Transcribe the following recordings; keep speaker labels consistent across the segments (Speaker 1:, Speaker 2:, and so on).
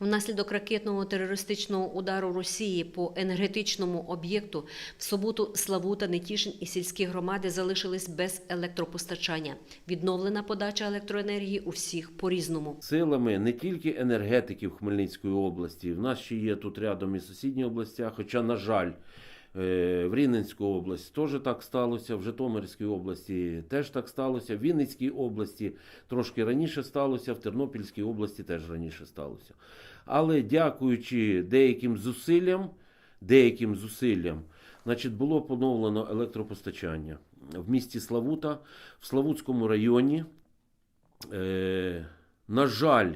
Speaker 1: Внаслідок ракетного терористичного удару Росії по енергетичному об'єкту в суботу Славута, Нетішин і сільські громади залишились без електропостачання. Відновлена подача електроенергії у всіх по-різному.
Speaker 2: Силами не тільки енергетиків Хмельницької області, в нас ще є тут рядом і сусідні області, хоча, на жаль, в Рівненську область теж так сталося, в Житомирській області теж так сталося, в Вінницькій області трошки раніше сталося, в Тернопільській області теж раніше сталося. Але дякуючи деяким зусиллям, деяким зусиллям, значить, було поновлено електропостачання в місті Славута, в Славутському районі. Е, на жаль,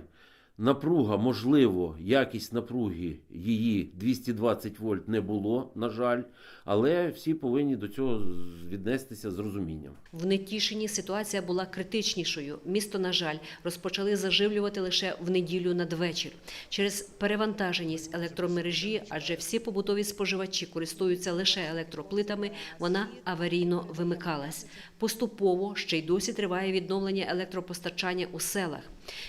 Speaker 2: напруга, можливо, якість напруги її 220 вольт не було, на жаль, але всі повинні до цього віднестися з розумінням.
Speaker 1: В Нетішині ситуація була критичнішою. Місто, на жаль, розпочали заживлювати лише в неділю надвечір. Через перевантаженість електромережі, адже всі побутові споживачі користуються лише електроплитами, вона аварійно вимикалась. Поступово ще й досі триває відновлення електропостачання у селах.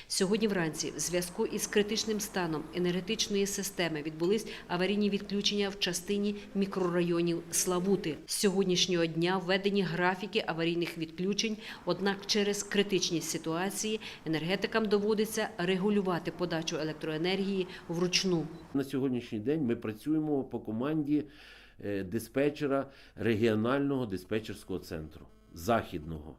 Speaker 1: Сьогодні вранці, в зв'язку із критичним станом енергетичної системи, відбулись аварійні відключення в частині мікрорайонів Славути. Сьогоднішнього дня введені графіки аварійних відключень. Однак, через критичність ситуації енергетикам доводиться регулювати подачу електроенергії вручну.
Speaker 2: На сьогоднішній день ми працюємо по команді е, диспетчера регіонального диспетчерського центру західного.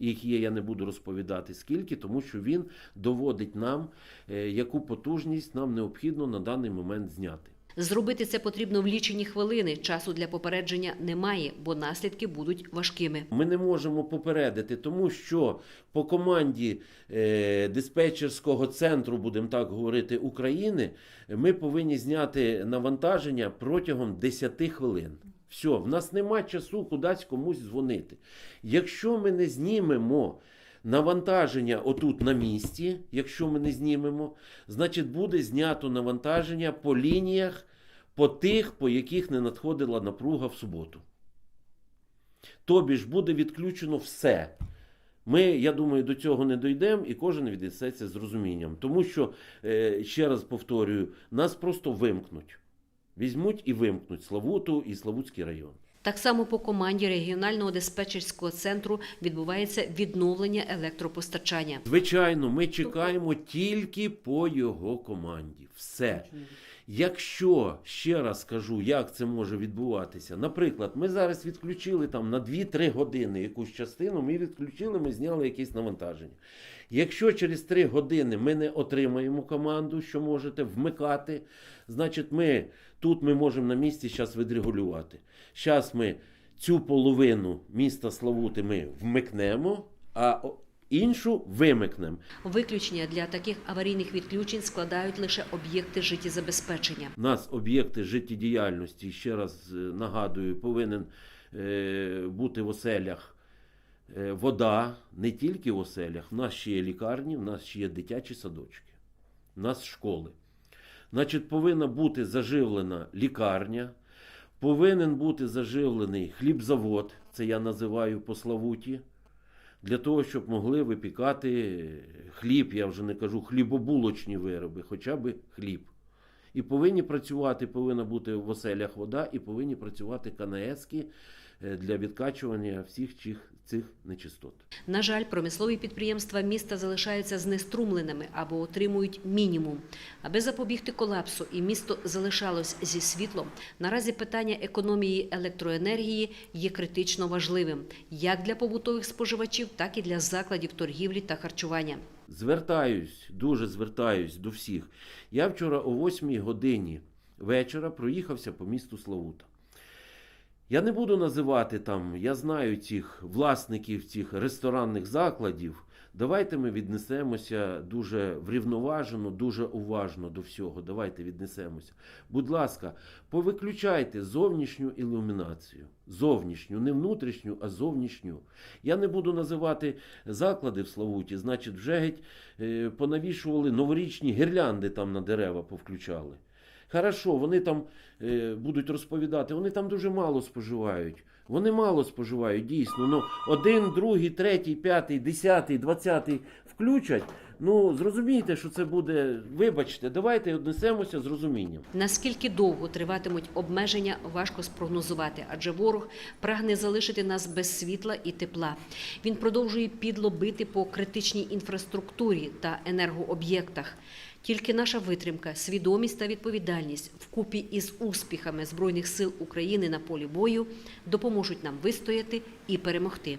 Speaker 2: Їх є, я не буду розповідати скільки, тому що він доводить нам, е, яку потужність нам необхідно на даний момент зняти.
Speaker 1: Зробити це потрібно в лічені хвилини. Часу для попередження немає, бо наслідки будуть важкими.
Speaker 2: Ми не можемо попередити, тому що по команді е, диспетчерського центру, будемо так говорити, України, ми повинні зняти навантаження протягом 10 хвилин. Все, в нас нема часу кудись комусь дзвонити. Якщо ми не знімемо навантаження отут на місці, якщо ми не знімемо, значить буде знято навантаження по лініях, по тих, по яких не надходила напруга в суботу. Тобі ж буде відключено все. Ми, я думаю, до цього не дійдемо, і кожен віднесеться з розумінням. Тому що, е, ще раз повторюю, нас просто вимкнуть. Візьмуть і вимкнуть Славуту і Славутський район.
Speaker 1: Так само по команді регіонального диспетчерського центру відбувається відновлення електропостачання.
Speaker 2: Звичайно, ми чекаємо тільки по його команді. Все. Якщо ще раз скажу, як це може відбуватися. Наприклад, ми зараз відключили там на 2-3 години якусь частину, ми відключили, ми зняли якесь навантаження. Якщо через 3 години ми не отримаємо команду, що можете вмикати, значить ми тут ми можемо на місці зараз відрегулювати. Зараз ми цю половину міста Славути ми вмикнемо, а іншу вимикнемо.
Speaker 1: Виключення для таких аварійних відключень складають лише об'єкти життєзабезпечення.
Speaker 2: У нас об'єкти життєдіяльності, ще раз е, нагадую, повинен е, бути в оселях е, вода, не тільки в оселях. В нас ще є лікарні, в нас ще є дитячі садочки, в нас школи. Значить, повинна бути заживлена лікарня, повинен бути заживлений хлібзавод, це я називаю по Славуті, для того, щоб могли випікати хліб, я вже не кажу хлібобулочні вироби, хоча б хліб. І повинні працювати, повинна бути в оселях вода, і повинні працювати е, для відкачування всіх цих, цих нечистот.
Speaker 1: На жаль, промислові підприємства міста залишаються знеструмленими або отримують мінімум. Аби запобігти колапсу і місто залишалось зі світлом, наразі питання економії електроенергії є критично важливим як для побутових споживачів, так і для закладів торгівлі та харчування.
Speaker 2: Звертаюсь, дуже звертаюсь до всіх. Я вчора о 8 годині вечора проїхався по місту Славута. Я не буду називати там, я знаю цих власників цих ресторанних закладів. Давайте ми віднесемося дуже врівноважено, дуже уважно до всього. Давайте віднесемося. Будь ласка, повиключайте зовнішню ілюмінацію. Зовнішню, не внутрішню, а зовнішню. Я не буду називати заклади в Славуті, значить, вже геть е, понавішували новорічні гірлянди там на дерева повключали. Хорошо, вони там е, будуть розповідати, вони там дуже мало споживають. Вони мало споживають, дійсно. Ну, один, другий, третій, п'ятий, десятий, двадцятий включать, Ну зрозумійте, що це буде. Вибачте, давайте однесемося з розумінням.
Speaker 1: Наскільки довго триватимуть обмеження, важко спрогнозувати, адже ворог прагне залишити нас без світла і тепла. Він продовжує підло бити по критичній інфраструктурі та енергооб'єктах. Тільки наша витримка, свідомість та відповідальність вкупі із успіхами Збройних сил України на полі бою допоможуть нам вистояти і перемогти.